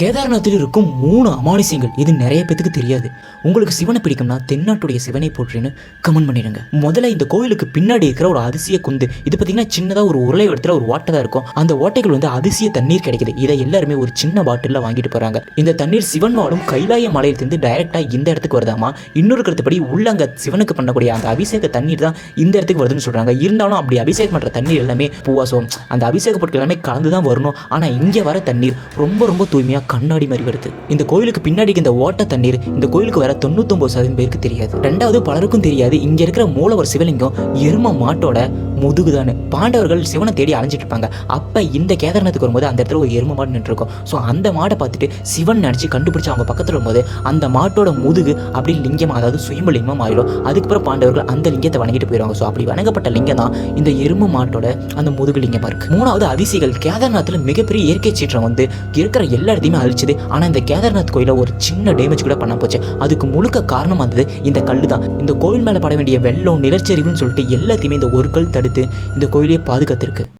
கேதார்நாத்தில் இருக்கும் மூணு அமானுஷ்யங்கள். இது நிறைய பேத்துக்கு தெரியாது. உங்களுக்கு சிவனை பிடிக்கும்னா தென்னாட்டுடைய சிவனை போற்றின்னு கமெண்ட் பண்ணிடுங்க. முதல்ல இந்த கோயிலுக்கு பின்னாடி இருக்கிற ஒரு அதிசய குந்து. இது பார்த்தீங்கன்னா சின்னதாக ஒரு உருளை இடத்துல ஒரு ஓட்டை தான் இருக்கும். அந்த ஓட்டைகள் வந்து அதிசய தண்ணீர் கிடைக்குது. இதை எல்லாருமே ஒரு சின்ன பாட்டிலில் வாங்கிட்டு போகிறாங்க இந்த தண்ணீர் சிவன் வாழும் கைலாய மலையிலிருந்து டைரெக்டாக இந்த இடத்துக்கு வருதாமா? இன்னொரு கருத்துப்படி உள்ள அங்கே சிவனுக்கு பண்ணக்கூடிய அந்த அபிஷேக தண்ணீர் தான் இந்த இடத்துக்கு வருதுன்னு சொல்கிறாங்க இருந்தாலும் அப்படி அபிஷேகம் பண்ணுற தண்ணீர் எல்லாமே பூவாசம் அந்த அபிஷேக பொருட்கள் எல்லாமே கலந்து தான் வரணும். ஆனால் இங்கே வர தண்ணீர் ரொம்ப ரொம்ப தூய்மையாக கண்ணாடி மாதிரி வருது. இந்த கோயிலுக்கு பின்னாடி இந்த ஓட்ட தண்ணீர் இந்த கோயிலுக்கு வர தொண்ணூத்தொம்பது சதவீதம் பேருக்கு தெரியாது. ரெண்டாவது பலருக்கும் தெரியாது இங்கே இருக்கிற மூலவர் சிவலிங்கம் எரும மாட்டோட முதுகுதானு? பாண்டவர்கள் சிவனை தேடி அலைஞ்சிட்டு இருப்பாங்க. அப்போ இந்த கேதாரநாத்துக்கு வரும்போது அந்த இடத்துல ஒரு எரும மாடு நின்றுருக்கும். ஸோ அந்த மாடை பார்த்துட்டு சிவன் நினச்சி கண்டுபிடிச்சி அவங்க பக்கத்தில் வரும்போது அந்த மாட்டோட முதுகு அப்படி லிங்கம் அதாவது சுயம்பலிங்கமாக மாறிடும். அதுக்கப்புறம் பாண்டவர்கள் அந்த லிங்கத்தை வணங்கிட்டு போயிடுவாங்க ஸோ அப்படி வணங்கப்பட்ட லிங்கம் தான் இந்த எரும மாட்டோட அந்த முதுகு லிங்கமாக இருக்குது மூணாவது அதிசயங்கள் கேதார்நாத்தில் மிகப்பெரிய இயற்கை சீற்றம் வந்து இருக்கிற எல்லா இடத்தையுமே அழிச்சது. ஆனால் இந்த கேதார்நாத் கோயிலில் ஒரு சின்ன டேமேஜ் கூட பண்ண போச்சு. அதுக்கு முழுக்க காரணம் வந்தது இந்த கல் தான் இந்த கோயில் மேலே பட வேண்டிய வெள்ளம் நிலச்சரிவுன்னு சொல்லிட்டு எல்லாத்தையுமே இந்த ஒரு கல் தடுத்து இந்த கோயிலையே பாதுகாத்திருக்கு.